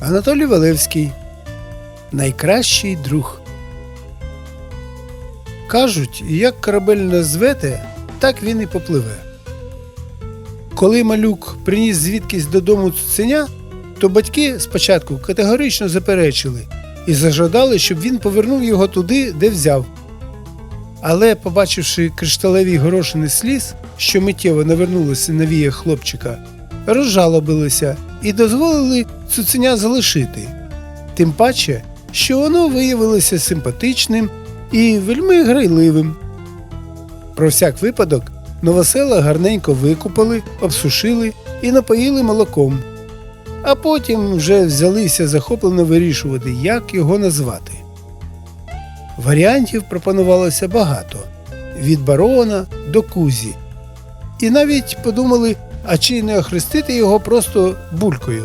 Анатолій Валевський. Найкращий друг. Кажуть, як корабель назвете, так він і попливе. Коли малюк приніс звідкись додому цуценя, то батьки спочатку категорично заперечили і зажадали, щоб він повернув його туди, де взяв. Але, побачивши кришталеві горошини сліз, що миттєво навернулися на віях хлопчика, розжалобилися і дозволили цуценя залишити. Тим паче, що воно виявилося симпатичним і вельми грайливим. Про всяк випадок новосела гарненько викупали, обсушили і напоїли молоком, а потім вже взялися захоплено вирішувати, як його назвати. Варіантів пропонувалося багато від барона до кузі. І навіть подумали, а чи не охрестити його просто булькою.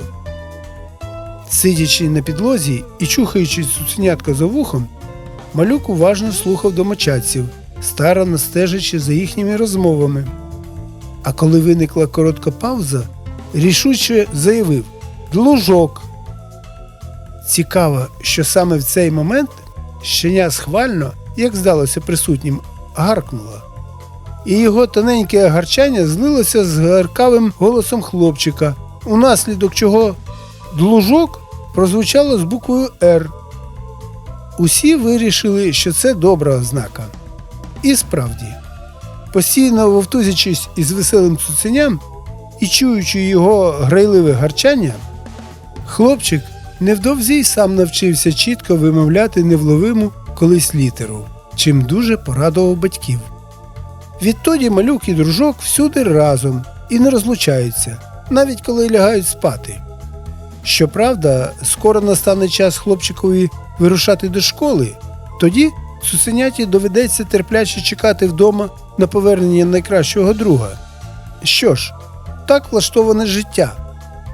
Сидячи на підлозі і чухаючи цуценятка за вухом, малюк уважно слухав домочадців, старанно стежачи за їхніми розмовами. А коли виникла коротка пауза, рішуче заявив Длужок. Цікаво, що саме в цей момент щеня схвально, як здалося присутнім, гаркнула. І його тоненьке гарчання злилося з гаркавим голосом хлопчика, унаслідок чого длужок прозвучало з буквою Р. Усі вирішили, що це добра ознака. І справді, постійно вовтузячись із веселим цуценям і чуючи його грайливе гарчання, хлопчик невдовзі й сам навчився чітко вимовляти невловиму колись літеру, чим дуже порадував батьків. Відтоді малюк і дружок всюди разом і не розлучаються, навіть коли лягають спати. Щоправда, скоро настане час хлопчикові вирушати до школи, тоді цуценяті доведеться терпляче чекати вдома на повернення найкращого друга. Що ж, так влаштоване життя,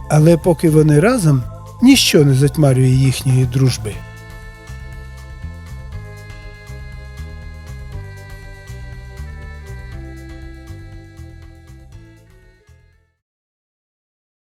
але поки вони разом, ніщо не затьмарює їхньої дружби.